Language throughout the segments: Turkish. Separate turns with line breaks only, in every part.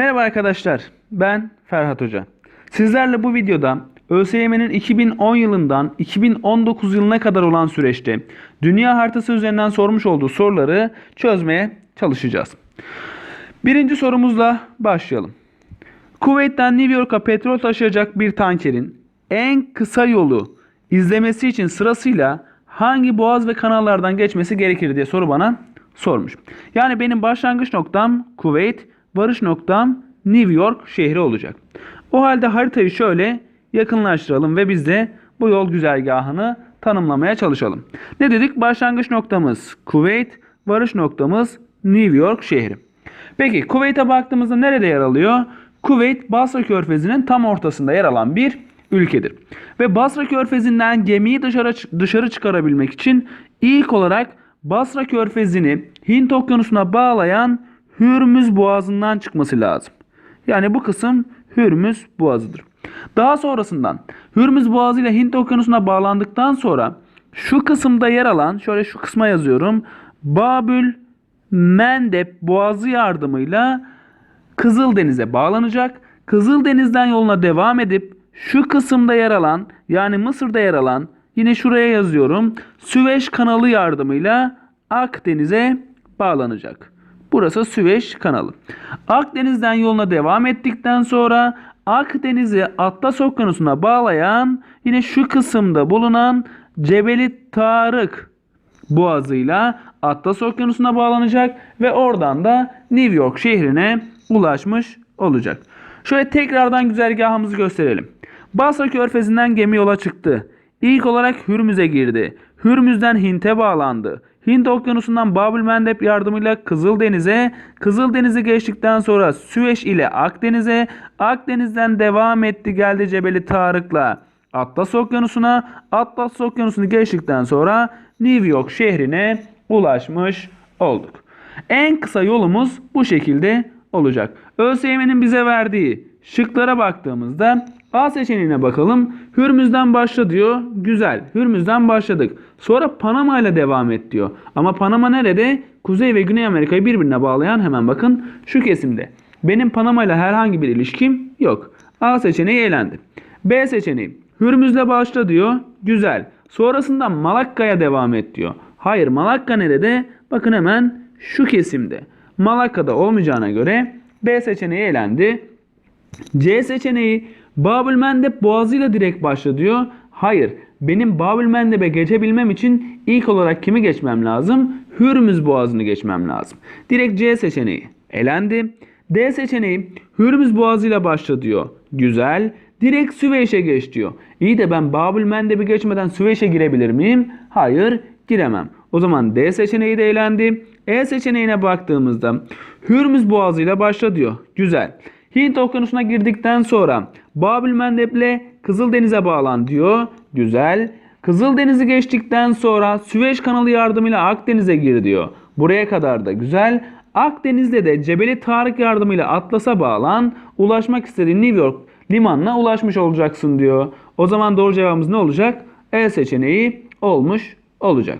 Merhaba arkadaşlar, ben Ferhat Hoca. Sizlerle bu videoda ÖSYM'nin 2010 yılından 2019 yılına kadar olan süreçte dünya haritası üzerinden sormuş olduğu soruları çözmeye çalışacağız. Birinci sorumuzla başlayalım. Kuveyt'ten New York'a petrol taşıyacak bir tankerin en kısa yolu izlemesi için sırasıyla hangi boğaz ve kanallardan geçmesi gerekir diye soru bana sormuş. Yani benim başlangıç noktam Kuveyt, varış noktam New York şehri olacak. O halde haritayı şöyle yakınlaştıralım ve biz de bu yol güzergahını tanımlamaya çalışalım. Ne dedik? Başlangıç noktamız Kuveyt, varış noktamız New York şehri. Peki Kuveyt'e baktığımızda nerede yer alıyor? Kuveyt Basra Körfezi'nin tam ortasında yer alan bir ülkedir. Ve Basra Körfezi'nden gemiyi dışarı dışarı çıkarabilmek için ilk olarak Basra Körfezi'ni Hint Okyanusu'na bağlayan Hürmüz Boğazı'ndan çıkması lazım. Yani bu kısım Hürmüz Boğazı'dır. Daha sonrasından Hürmüz Boğazı ile Hint Okyanusu'na bağlandıktan sonra şu kısımda yer alan şöyle şu kısma yazıyorum. Babül Mendeb Boğazı yardımıyla Kızıldeniz'e bağlanacak. Kızıldeniz'den yoluna devam edip şu kısımda yer alan yani Mısır'da yer alan yine şuraya yazıyorum. Süveyş kanalı yardımıyla Akdeniz'e bağlanacak. Burası Süveyş kanalı. Akdeniz'den yoluna devam ettikten sonra Akdeniz'i Atlas Okyanusu'na bağlayan yine şu kısımda bulunan Cebeli Tarık boğazıyla Atlas Okyanusu'na bağlanacak ve oradan da New York şehrine ulaşmış olacak. Şöyle tekrardan güzergahımızı gösterelim. Basra Körfezi'nden gemi yola çıktı. İlk olarak Hürmüz'e girdi. Hürmüz'den Hint'e bağlandı. Hint Okyanusu'ndan Babül Mendeb yardımıyla Kızıldeniz'e, Kızıldeniz'i geçtikten sonra Süveyş ile Akdeniz'e, Akdeniz'den devam etti geldi Cebeli Tarık'la Atlas Okyanusu'na, Atlas Okyanusu'nu geçtikten sonra New York şehrine ulaşmış olduk. En kısa yolumuz bu şekilde olacak. ÖSYM'nin bize verdiği şıklara baktığımızda A seçeneğine bakalım. Hürmüz'den başla diyor. Güzel. Hürmüz'den başladık. Sonra Panama ile devam et diyor. Ama Panama nerede? Kuzey ve Güney Amerika'yı birbirine bağlayan hemen bakın şu kesimde. Benim Panama ile herhangi bir ilişkim yok. A seçeneği elendi. B seçeneği. Hürmüz'le başla diyor. Güzel. Sonrasında Malakka'ya devam et diyor. Hayır Malakka nerede? Bakın hemen şu kesimde. Malakka'da olmayacağına göre B seçeneği elendi. C seçeneği Babül Mendeb boğazıyla direkt başla diyor. Hayır. Benim Babül Mendeb'e geçebilmem için ilk olarak kimi geçmem lazım? Hürmüz boğazını geçmem lazım. Direkt C seçeneği elendi. D seçeneği Hürmüz boğazıyla başla diyor. Güzel. Direkt Süveyş'e geç diyor. İyi de ben Babül Mendeb'i geçmeden Süveyş'e girebilir miyim? Hayır giremem. O zaman D seçeneği de elendi. E seçeneğine baktığımızda Hürmüz boğazıyla başla diyor. Güzel. Hint okyanusuna girdikten sonra Babül Mendeb'le Kızıldeniz'e bağlan diyor. Güzel. Kızıldeniz'i geçtikten sonra Süveyş kanalı yardımıyla Akdeniz'e gir diyor. Buraya kadar da güzel. Akdeniz'de de Cebeli Tarık yardımıyla Atlas'a bağlan. Ulaşmak istediğin New York limanına ulaşmış olacaksın diyor. O zaman doğru cevabımız ne olacak? E seçeneği olmuş olacak.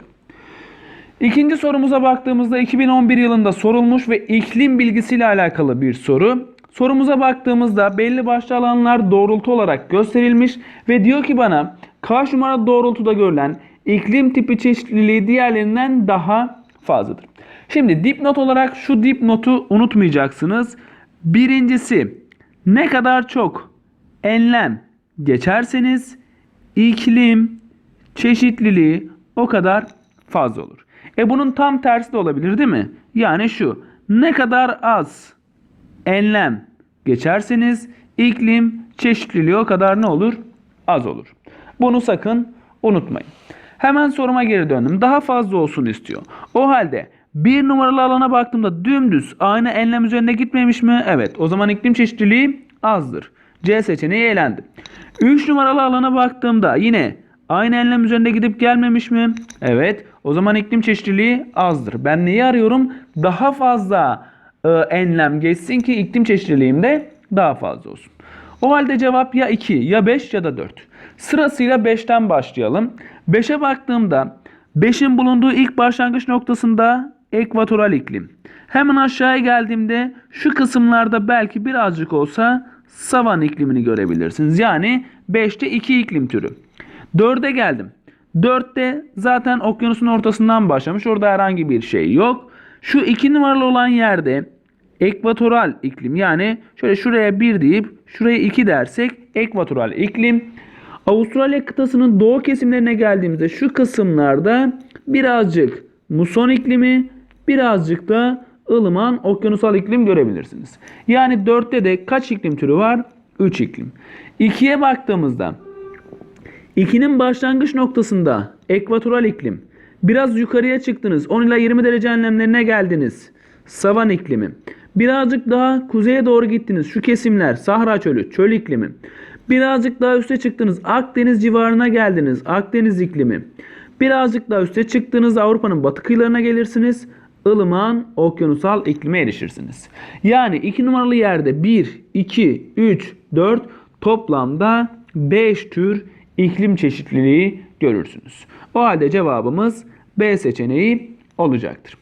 İkinci sorumuza baktığımızda 2011 yılında sorulmuş ve iklim bilgisiyle alakalı bir soru. Sorumuza baktığımızda belli başlı alanlar doğrultu olarak gösterilmiş ve diyor ki bana kaç numara doğrultuda görülen iklim tipi çeşitliliği diğerlerinden daha fazladır. Şimdi dipnot olarak şu dipnotu unutmayacaksınız. Birincisi ne kadar çok enlem geçerseniz iklim çeşitliliği o kadar fazla olur. E bunun tam tersi de olabilir değil mi? Yani şu ne kadar az enlem geçerseniz iklim çeşitliliği o kadar ne olur? Az olur. Bunu sakın unutmayın. Hemen soruma geri döndüm. Daha fazla olsun istiyor. O halde bir numaralı alana baktığımda dümdüz aynı enlem üzerinde gitmemiş mi? Evet. O zaman iklim çeşitliliği azdır. C seçeneği elendi. 3 numaralı alana baktığımda yine aynı enlem üzerinde gidip gelmemiş mi? Evet. O zaman iklim çeşitliliği azdır. Ben neyi arıyorum? Daha fazla enlem geçsin ki iklim çeşitliliğim de daha fazla olsun. O halde cevap ya 2 ya 5 ya da 4. Sırasıyla 5'ten başlayalım. 5'e baktığımda 5'in bulunduğu ilk başlangıç noktasında ekvatoral iklim. Hemen aşağıya geldiğimde şu kısımlarda belki birazcık olsa savan iklimini görebilirsiniz. Yani 5'te 2 iklim türü. 4'e geldim. 4'te zaten okyanusun ortasından başlamış. Orada herhangi bir şey yok. Şu 2 numaralı olan yerde ekvatoral iklim yani şöyle şuraya 1 deyip şuraya 2 dersek ekvatoral iklim. Avustralya kıtasının doğu kesimlerine geldiğimizde şu kısımlarda birazcık muson iklimi, birazcık da ılıman okyanusal iklim görebilirsiniz. Yani 4'te de kaç iklim türü var? 3 iklim. 2'ye baktığımızda 2'nin başlangıç noktasında ekvatoral iklim. Biraz yukarıya çıktınız. 10 ila 20 derece enlemlerine geldiniz. Savan iklimi. Birazcık daha kuzeye doğru gittiniz. Şu kesimler Sahra çölü, çöl iklimi. Birazcık daha üste çıktınız. Akdeniz civarına geldiniz. Akdeniz iklimi. Birazcık daha üste çıktınız. Avrupa'nın batı kıyılarına gelirsiniz. ılıman okyanusal iklime erişirsiniz. Yani 2 numaralı yerde 1, 2, 3, 4 toplamda 5 tür iklim çeşitliliği görürsünüz. O halde cevabımız B seçeneği olacaktır.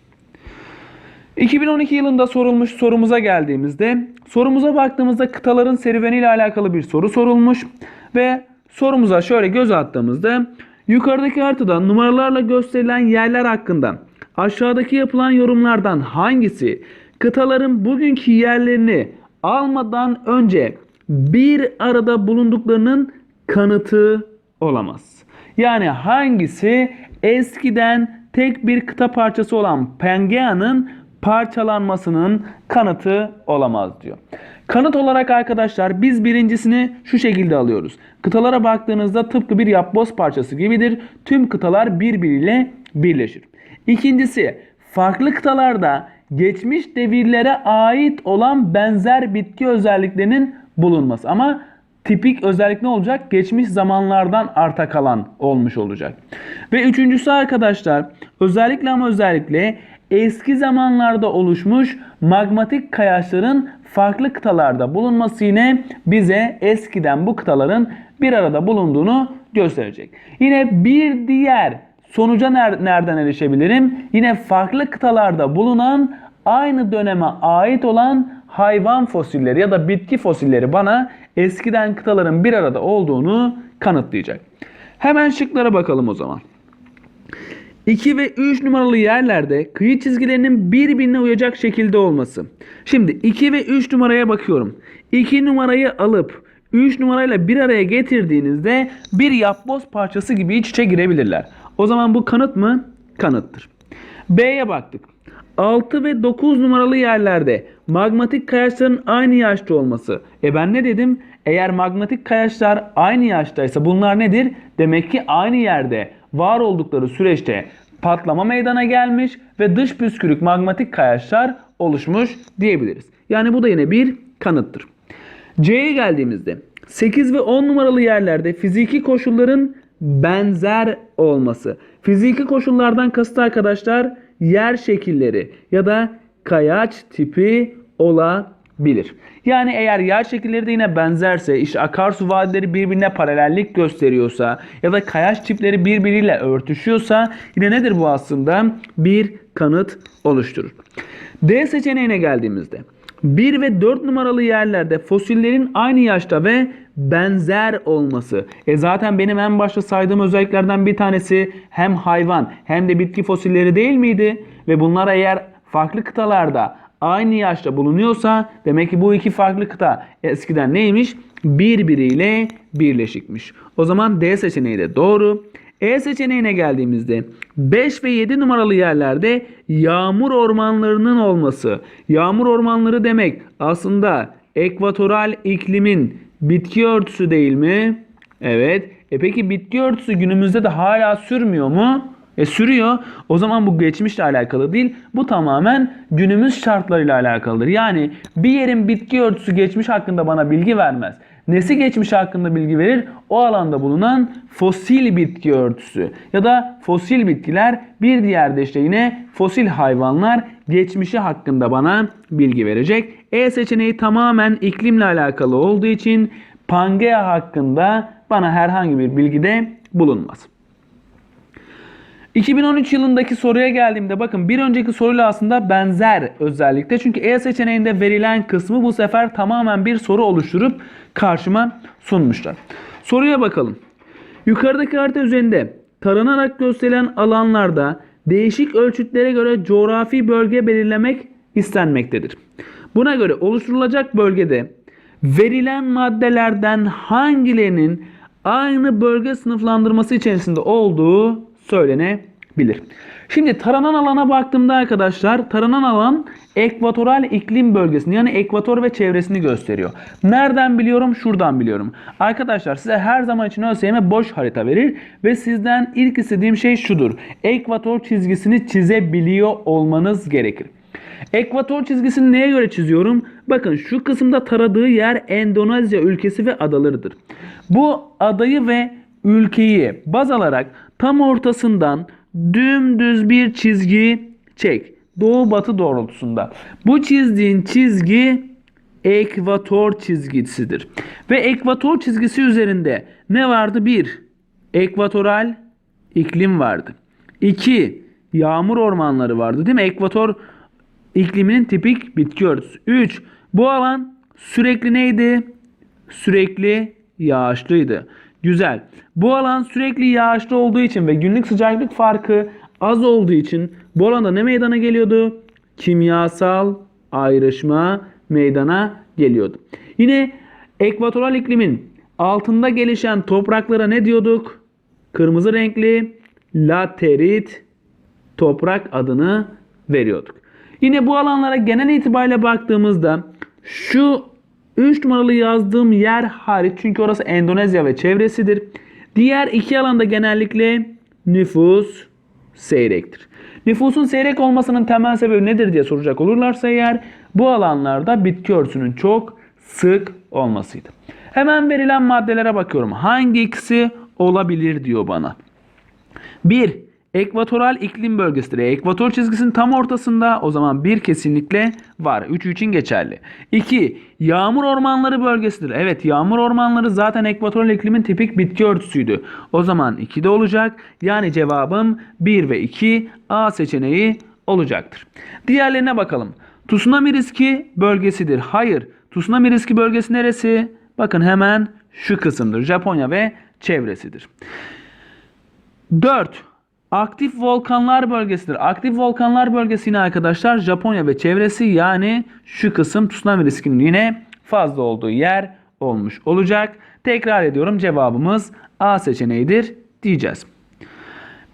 2012 yılında sorulmuş sorumuza geldiğimizde sorumuza baktığımızda kıtaların serüveniyle alakalı bir soru sorulmuş ve sorumuza şöyle göz attığımızda yukarıdaki haritada numaralarla gösterilen yerler hakkında aşağıdaki yapılan yorumlardan hangisi kıtaların bugünkü yerlerini almadan önce bir arada bulunduklarının kanıtı olamaz. Yani hangisi eskiden tek bir kıta parçası olan Pangea'nın parçalanmasının kanıtı olamaz diyor. Kanıt olarak arkadaşlar biz birincisini şu şekilde alıyoruz. Kıtalara baktığınızda tıpkı bir yapboz parçası gibidir. Tüm kıtalar birbiriyle birleşir. İkincisi farklı kıtalarda geçmiş devirlere ait olan benzer bitki özelliklerinin bulunması. Ama tipik özellik ne olacak? Geçmiş zamanlardan arta kalan olmuş olacak. Ve üçüncüsü arkadaşlar özellikle ama özellikle eski zamanlarda oluşmuş magmatik kayaçların farklı kıtalarda bulunması yine bize eskiden bu kıtaların bir arada bulunduğunu gösterecek. Yine bir diğer sonuca nereden erişebilirim? Yine farklı kıtalarda bulunan aynı döneme ait olan hayvan fosilleri ya da bitki fosilleri bana eskiden kıtaların bir arada olduğunu kanıtlayacak. Hemen şıklara bakalım o zaman. 2 ve 3 numaralı yerlerde kıyı çizgilerinin birbirine uyacak şekilde olması. Şimdi 2 ve 3 numaraya bakıyorum. 2 numarayı alıp 3 numarayla bir araya getirdiğinizde bir yapboz parçası gibi iç içe girebilirler. O zaman bu kanıt mı? Kanıttır. B'ye baktık. 6 ve 9 numaralı yerlerde magmatik kayaçların aynı yaşta olması. E ben ne dedim? Eğer magmatik kayaçlar aynı yaştaysa bunlar nedir? Demek ki aynı yerde var oldukları süreçte patlama meydana gelmiş ve dış püskürük magmatik kayaçlar oluşmuş diyebiliriz. Yani bu da yine bir kanıttır. C'ye geldiğimizde 8 ve 10 numaralı yerlerde fiziki koşulların benzer olması. Fiziki koşullardan kasıt arkadaşlar yer şekilleri ya da kayaç tipi olabilir. Yani eğer yer şekilleri de yine benzerse, işte akarsu vadileri birbirine paralellik gösteriyorsa ya da kayaç tipleri birbiriyle örtüşüyorsa yine nedir bu aslında? Bir kanıt oluşturur. D seçeneğine geldiğimizde 1 ve 4 numaralı yerlerde fosillerin aynı yaşta ve benzer olması. E zaten benim en başta saydığım özelliklerden bir tanesi hem hayvan hem de bitki fosilleri değil miydi? Ve bunlar eğer farklı kıtalarda aynı yaşta bulunuyorsa demek ki bu iki farklı kıta eskiden neymiş? Birbiriyle birleşikmiş. O zaman D seçeneği de doğru. E seçeneğine geldiğimizde 5 ve 7 numaralı yerlerde yağmur ormanlarının olması. Yağmur ormanları demek aslında ekvatoral iklimin bitki örtüsü değil mi? Evet. E peki bitki örtüsü günümüzde de hala sürmüyor mu? E sürüyor. O zaman bu geçmişle alakalı değil. Bu tamamen günümüz şartlarıyla alakalıdır. Yani bir yerin bitki örtüsü geçmiş hakkında bana bilgi vermez. Nesi geçmiş hakkında bilgi verir? O alanda bulunan fosil bitki örtüsü ya da fosil bitkiler bir diğer de işte yine fosil hayvanlar geçmişi hakkında bana bilgi verecek. E seçeneği tamamen iklimle alakalı olduğu için Pangea hakkında bana herhangi bir bilgi de bulunmaz. 2013 yılındaki soruya geldiğimde bakın bir önceki soruyla aslında benzer özellikle. Çünkü E seçeneğinde verilen kısmı bu sefer tamamen bir soru oluşturup karşıma sunmuşlar. Soruya bakalım. Yukarıdaki harita üzerinde taranarak gösterilen alanlarda değişik ölçütlere göre coğrafi bölge belirlemek istenmektedir. Buna göre oluşturulacak bölgede verilen maddelerden hangilerinin aynı bölge sınıflandırması içerisinde olduğu söylenebilir. Şimdi taranan alana baktığımda arkadaşlar taranan alan ekvatoral iklim bölgesini yani ekvator ve çevresini gösteriyor. Nereden biliyorum? Şuradan biliyorum. Arkadaşlar size her zaman için ÖSYM boş harita verir ve sizden ilk istediğim şey şudur. Ekvator çizgisini çizebiliyor olmanız gerekir. Ekvator çizgisini neye göre çiziyorum? Bakın şu kısımda taradığı yer Endonezya ülkesi ve adalarıdır. Bu adayı ve ülkeyi baz alarak tam ortasından dümdüz bir çizgi çek. Doğu batı doğrultusunda. Bu çizdiğin çizgi ekvator çizgisidir. Ve ekvator çizgisi üzerinde ne vardı? 1. Ekvatoral iklim vardı. 2. Yağmur ormanları vardı değil mi? Ekvator ikliminin tipik bitki örtüsü. 3. Bu alan sürekli neydi? Sürekli yağışlıydı. Güzel. Bu alan sürekli yağışlı olduğu için ve günlük sıcaklık farkı az olduğu için bu alanda ne meydana geliyordu? Kimyasal ayrışma meydana geliyordu. Yine ekvatoral iklimin altında gelişen topraklara ne diyorduk? Kırmızı renkli laterit toprak adını veriyorduk. Yine bu alanlara genel itibariyle baktığımızda şu 3 numaralı yazdığım yer hariç çünkü orası Endonezya ve çevresidir. Diğer iki alanda genellikle nüfus seyrektir. Nüfusun seyrek olmasının temel sebebi nedir diye soracak olurlarsa eğer bu alanlarda bitki örtüsünün çok sık olmasıydı. Hemen verilen maddelere bakıyorum. Hangi ikisi olabilir diyor bana. 1. Ekvatoral iklim bölgesidir. Ekvator çizgisinin tam ortasında o zaman bir kesinlikle var. 3 için geçerli. 2. Yağmur ormanları bölgesidir. Evet yağmur ormanları zaten ekvatoral iklimin tipik bitki örtüsüydü. O zaman 2 de olacak. Yani cevabım 1 ve 2 A seçeneği olacaktır. Diğerlerine bakalım. Tsunami riski bölgesidir. Hayır. Tsunami riski bölgesi neresi? Bakın hemen şu kısımdır. Japonya ve çevresidir. 4. Aktif volkanlar bölgesidir. Aktif volkanlar bölgesi yine arkadaşlar Japonya ve çevresi yani şu kısım tsunami riskinin yine fazla olduğu yer olmuş olacak. Tekrar ediyorum cevabımız A seçeneğidir diyeceğiz.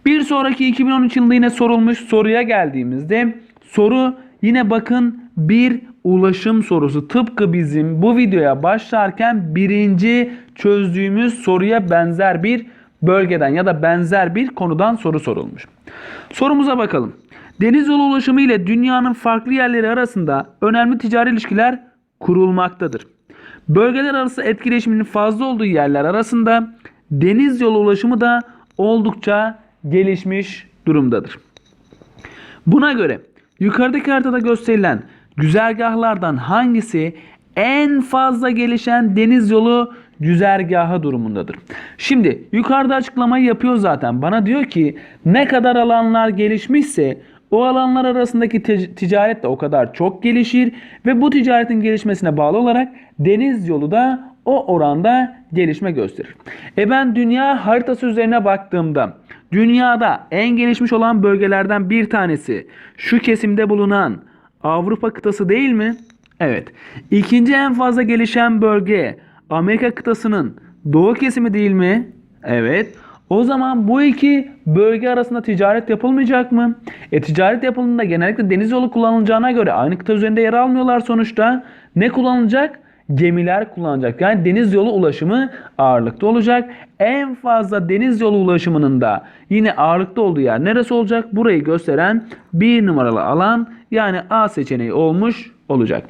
Bir sonraki 2013 yılında yine sorulmuş soruya geldiğimizde soru yine bakın bir ulaşım sorusu. Tıpkı bizim bu videoya başlarken birinci çözdüğümüz soruya benzer bir bölgeden ya da benzer bir konudan soru sorulmuş. Sorumuza bakalım. Deniz yolu ulaşımı ile dünyanın farklı yerleri arasında önemli ticari ilişkiler kurulmaktadır. Bölgeler arası etkileşimin fazla olduğu yerler arasında deniz yolu ulaşımı da oldukça gelişmiş durumdadır. Buna göre yukarıdaki haritada gösterilen güzergahlardan hangisi en fazla gelişen deniz yolu güzergahı durumundadır. Şimdi yukarıda açıklamayı yapıyor zaten. Bana diyor ki ne kadar alanlar gelişmişse o alanlar arasındaki tic- ticaret de o kadar çok gelişir ve bu ticaretin gelişmesine bağlı olarak deniz yolu da o oranda gelişme gösterir. E ben dünya haritası üzerine baktığımda dünyada en gelişmiş olan bölgelerden bir tanesi şu kesimde bulunan Avrupa kıtası değil mi? Evet. İkinci en fazla gelişen bölge Amerika kıtasının doğu kesimi değil mi? Evet. O zaman bu iki bölge arasında ticaret yapılmayacak mı? E ticaret yapıldığında genellikle deniz yolu kullanılacağına göre aynı kıta üzerinde yer almıyorlar sonuçta. Ne kullanılacak? Gemiler kullanacak. Yani deniz yolu ulaşımı ağırlıkta olacak. En fazla deniz yolu ulaşımının da yine ağırlıkta olduğu yer neresi olacak? Burayı gösteren bir numaralı alan yani A seçeneği olmuş olacak.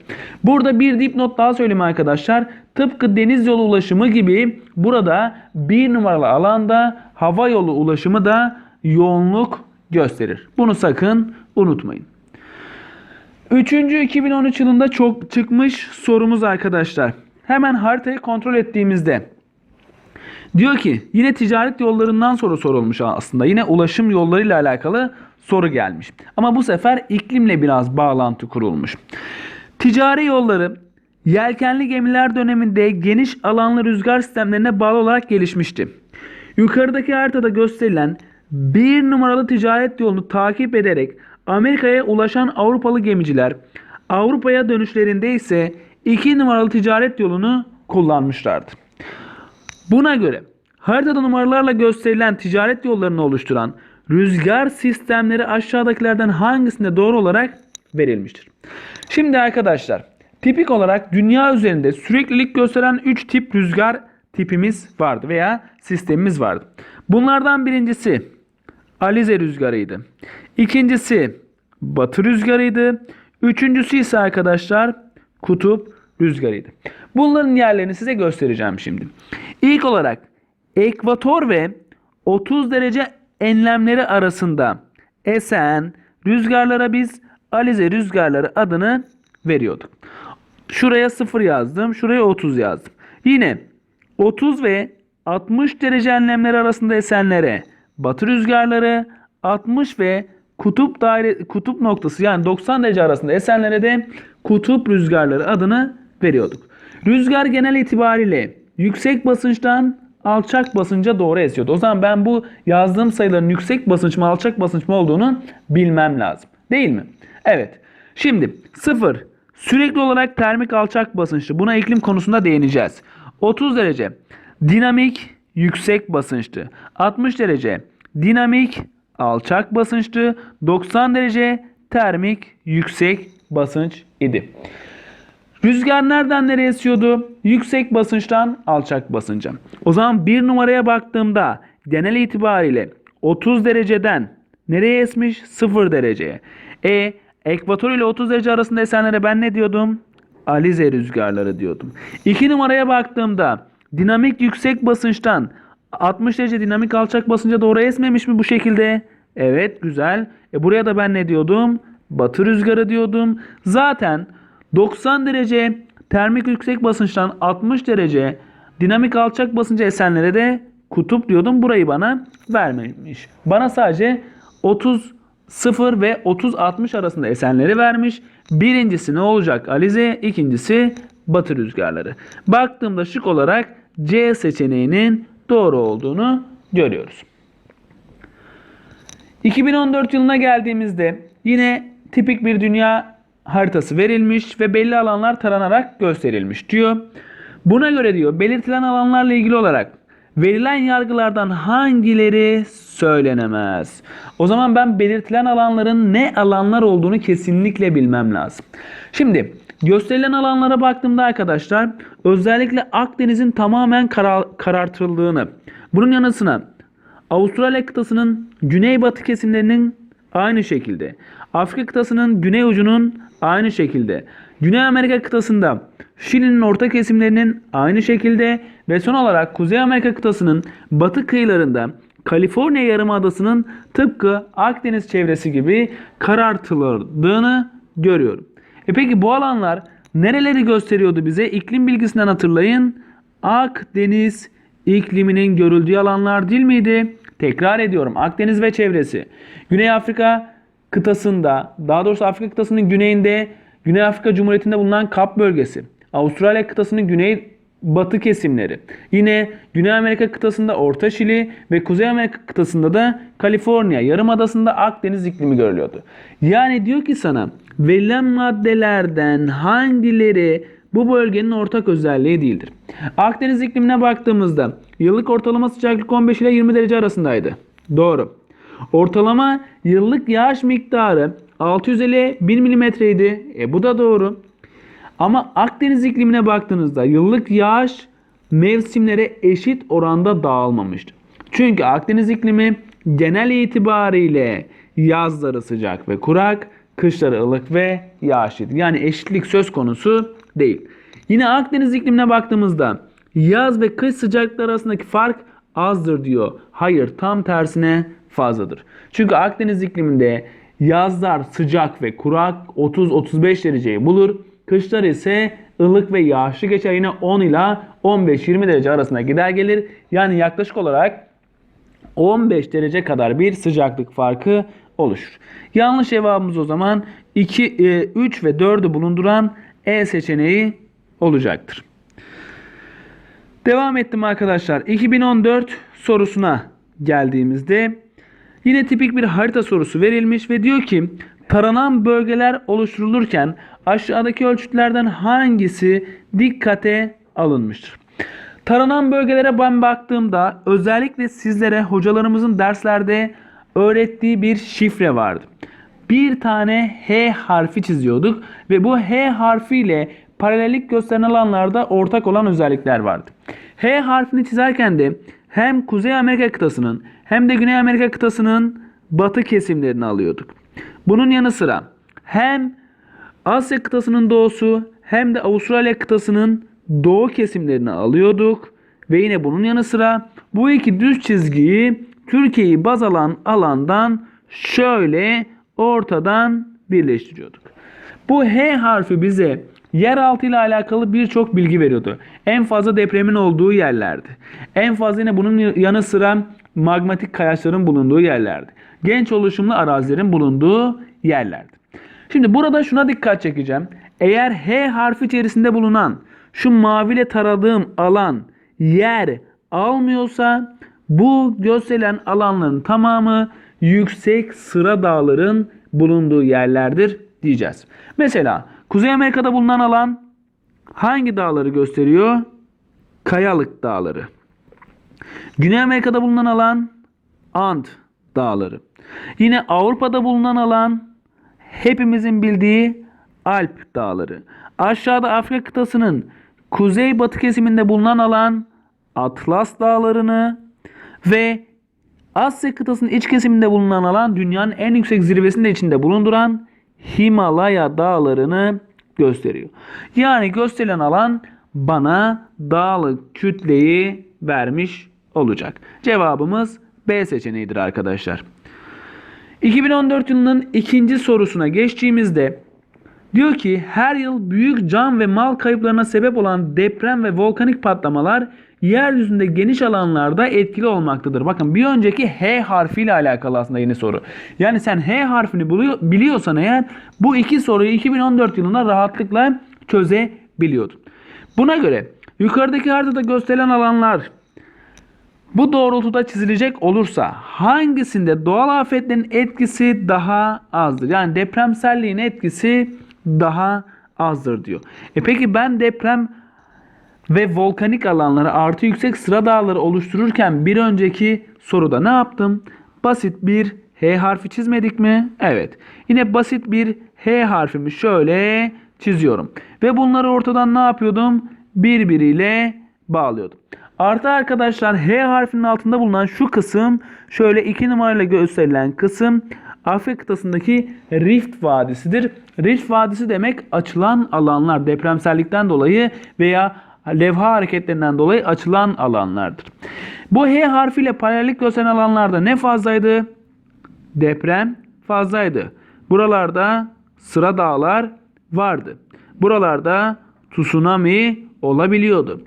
Burada bir dipnot daha söyleyeyim arkadaşlar. Tıpkı deniz yolu ulaşımı gibi burada bir numaralı alanda hava yolu ulaşımı da yoğunluk gösterir. Bunu sakın unutmayın. Üçüncü 2013 yılında çok çıkmış sorumuz arkadaşlar. Hemen haritayı kontrol ettiğimizde Diyor ki yine ticaret yollarından soru sorulmuş aslında. Yine ulaşım yollarıyla alakalı soru gelmiş. Ama bu sefer iklimle biraz bağlantı kurulmuş. Ticari yolları yelkenli gemiler döneminde geniş alanlı rüzgar sistemlerine bağlı olarak gelişmişti. Yukarıdaki haritada gösterilen bir numaralı ticaret yolunu takip ederek Amerika'ya ulaşan Avrupalı gemiciler Avrupa'ya dönüşlerinde ise 2 numaralı ticaret yolunu kullanmışlardı. Buna göre haritada numaralarla gösterilen ticaret yollarını oluşturan rüzgar sistemleri aşağıdakilerden hangisinde doğru olarak verilmiştir? Şimdi arkadaşlar tipik olarak dünya üzerinde süreklilik gösteren 3 tip rüzgar tipimiz vardı veya sistemimiz vardı. Bunlardan birincisi Alize rüzgarıydı. İkincisi batı rüzgarıydı. Üçüncüsü ise arkadaşlar kutup rüzgarıydı. Bunların yerlerini size göstereceğim şimdi. İlk olarak ekvator ve 30 derece enlemleri arasında esen rüzgarlara biz alize rüzgarları adını veriyorduk. Şuraya 0 yazdım, şuraya 30 yazdım. Yine 30 ve 60 derece enlemleri arasında esenlere batı rüzgarları, 60 ve kutup daire kutup noktası yani 90 derece arasında esenlere de kutup rüzgarları adını veriyorduk. Rüzgar genel itibariyle yüksek basınçtan alçak basınca doğru esiyordu. O zaman ben bu yazdığım sayıların yüksek basınç mı alçak basınç mı olduğunu bilmem lazım. Değil mi? Evet. Şimdi 0 sürekli olarak termik alçak basınçlı. Buna iklim konusunda değineceğiz. 30 derece dinamik yüksek basınçlı. 60 derece dinamik alçak basınçlı. 90 derece termik yüksek basınç idi. Rüzgar nereden nereye esiyordu? Yüksek basınçtan alçak basınca. O zaman bir numaraya baktığımda genel itibariyle 30 dereceden nereye esmiş? 0 dereceye. E ekvator ile 30 derece arasında esenlere ben ne diyordum? Alize rüzgarları diyordum. 2 numaraya baktığımda dinamik yüksek basınçtan 60 derece dinamik alçak basınca doğru esmemiş mi bu şekilde? Evet güzel. E buraya da ben ne diyordum? Batı rüzgarı diyordum. Zaten 90 derece termik yüksek basınçtan 60 derece dinamik alçak basınca esenlere de kutup diyordum. Burayı bana vermemiş. Bana sadece 30 0 ve 30 60 arasında esenleri vermiş. Birincisi ne olacak? Alize, ikincisi batı rüzgarları. Baktığımda şık olarak C seçeneğinin doğru olduğunu görüyoruz. 2014 yılına geldiğimizde yine tipik bir dünya haritası verilmiş ve belli alanlar taranarak gösterilmiş diyor. Buna göre diyor belirtilen alanlarla ilgili olarak verilen yargılardan hangileri söylenemez? O zaman ben belirtilen alanların ne alanlar olduğunu kesinlikle bilmem lazım. Şimdi gösterilen alanlara baktığımda arkadaşlar özellikle Akdeniz'in tamamen karar, karartıldığını bunun yanı sıra Avustralya kıtasının güneybatı kesimlerinin aynı şekilde Afrika kıtasının güney ucunun aynı şekilde Güney Amerika kıtasında Şili'nin orta kesimlerinin aynı şekilde ve son olarak Kuzey Amerika kıtasının batı kıyılarında Kaliforniya Yarımadası'nın tıpkı Akdeniz çevresi gibi karartıldığını görüyorum. E peki bu alanlar nereleri gösteriyordu bize? İklim bilgisinden hatırlayın. Akdeniz ikliminin görüldüğü alanlar değil miydi? Tekrar ediyorum. Akdeniz ve çevresi. Güney Afrika kıtasında, daha doğrusu Afrika kıtasının güneyinde Güney Afrika Cumhuriyeti'nde bulunan Kap bölgesi. Avustralya kıtasının güney batı kesimleri. Yine Güney Amerika kıtasında Orta Şili ve Kuzey Amerika kıtasında da Kaliforniya yarımadasında Akdeniz iklimi görülüyordu. Yani diyor ki sana verilen maddelerden hangileri bu bölgenin ortak özelliği değildir. Akdeniz iklimine baktığımızda yıllık ortalama sıcaklık 15 ile 20 derece arasındaydı. Doğru. Ortalama yıllık yağış miktarı 650 1000 milimetreydi. E bu da doğru. Ama Akdeniz iklimine baktığınızda yıllık yağış mevsimlere eşit oranda dağılmamıştı. Çünkü Akdeniz iklimi genel itibariyle yazları sıcak ve kurak, kışları ılık ve yağışlıydı. Yani eşitlik söz konusu değil. Yine Akdeniz iklimine baktığımızda yaz ve kış sıcaklıkları arasındaki fark azdır diyor. Hayır tam tersine fazladır. Çünkü Akdeniz ikliminde yazlar sıcak ve kurak 30-35 dereceyi bulur. Kışlar ise ılık ve yağışlı geçer. Yine 10 ila 15-20 derece arasında gider gelir. Yani yaklaşık olarak 15 derece kadar bir sıcaklık farkı oluşur. Yanlış cevabımız o zaman 2, 3 ve 4'ü bulunduran E seçeneği olacaktır. Devam ettim arkadaşlar. 2014 sorusuna geldiğimizde yine tipik bir harita sorusu verilmiş ve diyor ki taranan bölgeler oluşturulurken aşağıdaki ölçütlerden hangisi dikkate alınmıştır? Taranan bölgelere ben baktığımda özellikle sizlere hocalarımızın derslerde öğrettiği bir şifre vardı. Bir tane H harfi çiziyorduk ve bu H harfiyle paralellik gösteren alanlarda ortak olan özellikler vardı. H harfini çizerken de hem Kuzey Amerika kıtasının hem de Güney Amerika kıtasının batı kesimlerini alıyorduk. Bunun yanı sıra hem Asya kıtasının doğusu hem de Avustralya kıtasının doğu kesimlerini alıyorduk. Ve yine bunun yanı sıra bu iki düz çizgiyi Türkiye'yi baz alan alandan şöyle ortadan birleştiriyorduk. Bu H harfi bize yeraltı ile alakalı birçok bilgi veriyordu. En fazla depremin olduğu yerlerdi. En fazla yine bunun yanı sıra magmatik kayaçların bulunduğu yerlerdi. Genç oluşumlu arazilerin bulunduğu yerlerdi. Şimdi burada şuna dikkat çekeceğim. Eğer H harfi içerisinde bulunan şu maviyle taradığım alan yer almıyorsa bu gösterilen alanların tamamı yüksek sıra dağların bulunduğu yerlerdir diyeceğiz. Mesela Kuzey Amerika'da bulunan alan hangi dağları gösteriyor? Kayalık dağları. Güney Amerika'da bulunan alan Ant dağları. Yine Avrupa'da bulunan alan hepimizin bildiği Alp dağları. Aşağıda Afrika kıtasının kuzey-batı kesiminde bulunan alan Atlas dağlarını ve Asya kıtasının iç kesiminde bulunan alan dünyanın en yüksek zirvesinde içinde bulunduran Himalaya dağlarını gösteriyor. Yani gösterilen alan bana dağlık kütleyi vermiş olacak. Cevabımız B seçeneğidir arkadaşlar. 2014 yılının ikinci sorusuna geçtiğimizde diyor ki her yıl büyük can ve mal kayıplarına sebep olan deprem ve volkanik patlamalar yeryüzünde geniş alanlarda etkili olmaktadır. Bakın bir önceki H harfiyle alakalı aslında yeni soru. Yani sen H harfini biliyorsan eğer bu iki soruyu 2014 yılında rahatlıkla çözebiliyordun. Buna göre yukarıdaki haritada gösterilen alanlar bu doğrultuda çizilecek olursa hangisinde doğal afetlerin etkisi daha azdır? Yani depremselliğin etkisi daha azdır diyor. E peki ben deprem ve volkanik alanları artı yüksek sıra dağları oluştururken bir önceki soruda ne yaptım? Basit bir H harfi çizmedik mi? Evet. Yine basit bir H harfimi şöyle çiziyorum. Ve bunları ortadan ne yapıyordum? Birbiriyle bağlıyordum. Artı arkadaşlar H harfinin altında bulunan şu kısım şöyle 2 numarayla gösterilen kısım Afrika kıtasındaki Rift Vadisi'dir. Rift Vadisi demek açılan alanlar depremsellikten dolayı veya levha hareketlerinden dolayı açılan alanlardır. Bu H harfiyle paralellik gösteren alanlarda ne fazlaydı? Deprem fazlaydı. Buralarda sıra dağlar vardı. Buralarda tsunami olabiliyordu.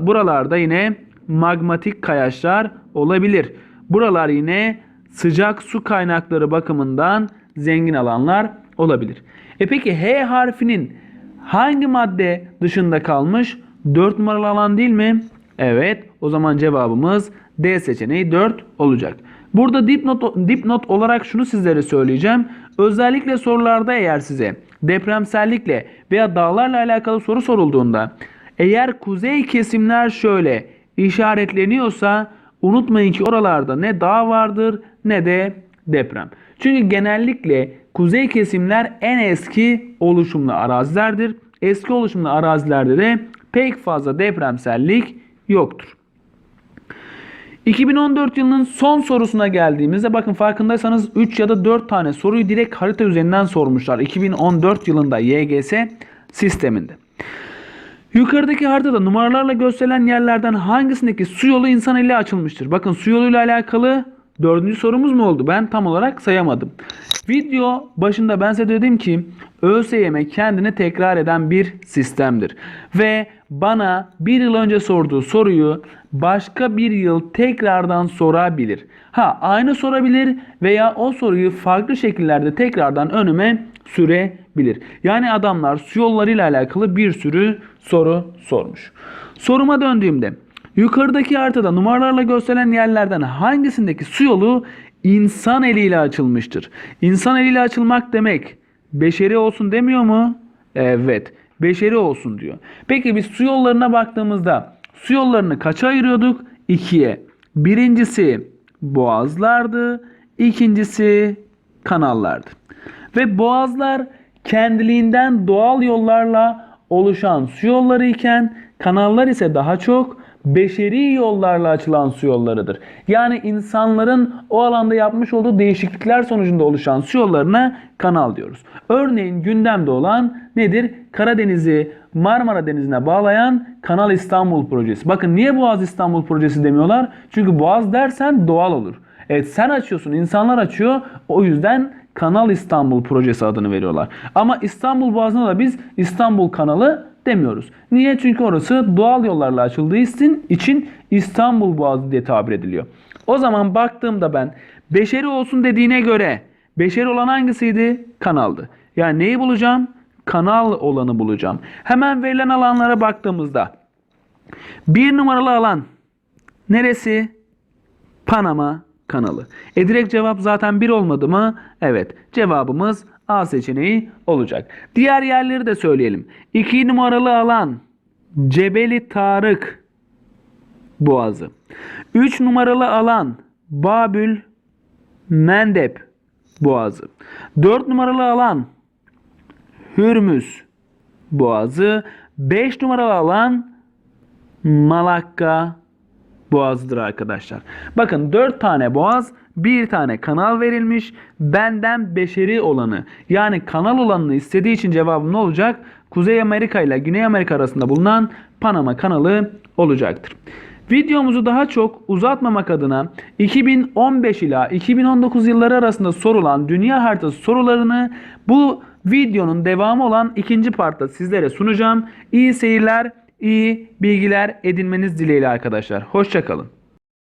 Buralarda yine magmatik kayaçlar olabilir. Buralar yine sıcak su kaynakları bakımından zengin alanlar olabilir. E peki H harfinin hangi madde dışında kalmış? 4 numaralı alan değil mi? Evet. O zaman cevabımız D seçeneği 4 olacak. Burada dipnot, dipnot olarak şunu sizlere söyleyeceğim. Özellikle sorularda eğer size depremsellikle veya dağlarla alakalı soru sorulduğunda eğer kuzey kesimler şöyle işaretleniyorsa unutmayın ki oralarda ne dağ vardır ne de deprem. Çünkü genellikle kuzey kesimler en eski oluşumlu arazilerdir. Eski oluşumlu arazilerde de pek fazla depremsellik yoktur. 2014 yılının son sorusuna geldiğimizde bakın farkındaysanız 3 ya da 4 tane soruyu direkt harita üzerinden sormuşlar. 2014 yılında YGS sisteminde. Yukarıdaki haritada numaralarla gösterilen yerlerden hangisindeki su yolu insan ile açılmıştır? Bakın su yoluyla alakalı dördüncü sorumuz mu oldu? Ben tam olarak sayamadım. Video başında ben size dedim ki ÖSYM kendini tekrar eden bir sistemdir. Ve bana bir yıl önce sorduğu soruyu başka bir yıl tekrardan sorabilir. Ha aynı sorabilir veya o soruyu farklı şekillerde tekrardan önüme sürebilir. Yani adamlar su yollarıyla alakalı bir sürü soru sormuş. Soruma döndüğümde yukarıdaki haritada numaralarla gösterilen yerlerden hangisindeki su yolu insan eliyle açılmıştır? İnsan eliyle açılmak demek beşeri olsun demiyor mu? Evet. Beşeri olsun diyor. Peki biz su yollarına baktığımızda su yollarını kaça ayırıyorduk? İkiye. Birincisi boğazlardı. ikincisi kanallardı. Ve boğazlar kendiliğinden doğal yollarla oluşan su yolları iken kanallar ise daha çok beşeri yollarla açılan su yollarıdır. Yani insanların o alanda yapmış olduğu değişiklikler sonucunda oluşan su yollarına kanal diyoruz. Örneğin gündemde olan nedir? Karadeniz'i Marmara Denizi'ne bağlayan Kanal İstanbul projesi. Bakın niye Boğaz İstanbul projesi demiyorlar? Çünkü Boğaz dersen doğal olur. Evet sen açıyorsun, insanlar açıyor. O yüzden Kanal İstanbul projesi adını veriyorlar. Ama İstanbul Boğazı'na da biz İstanbul Kanalı demiyoruz. Niye? Çünkü orası doğal yollarla açıldığı için, İstanbul Boğazı diye tabir ediliyor. O zaman baktığımda ben beşeri olsun dediğine göre beşeri olan hangisiydi? Kanaldı. Yani neyi bulacağım? Kanal olanı bulacağım. Hemen verilen alanlara baktığımızda bir numaralı alan neresi? Panama kanalı. E direkt cevap zaten bir olmadı mı? Evet. Cevabımız A seçeneği olacak. Diğer yerleri de söyleyelim. 2 numaralı alan Cebeli Tarık Boğazı. 3 numaralı alan Babül Mendep Boğazı. 4 numaralı alan Hürmüz Boğazı. 5 numaralı alan Malakka Boğazı'dır arkadaşlar. Bakın 4 tane boğaz, bir tane kanal verilmiş. Benden beşeri olanı yani kanal olanını istediği için cevabım ne olacak? Kuzey Amerika ile Güney Amerika arasında bulunan Panama kanalı olacaktır. Videomuzu daha çok uzatmamak adına 2015 ila 2019 yılları arasında sorulan dünya haritası sorularını bu videonun devamı olan ikinci partta sizlere sunacağım. İyi seyirler, iyi bilgiler edinmeniz dileğiyle arkadaşlar. Hoşçakalın.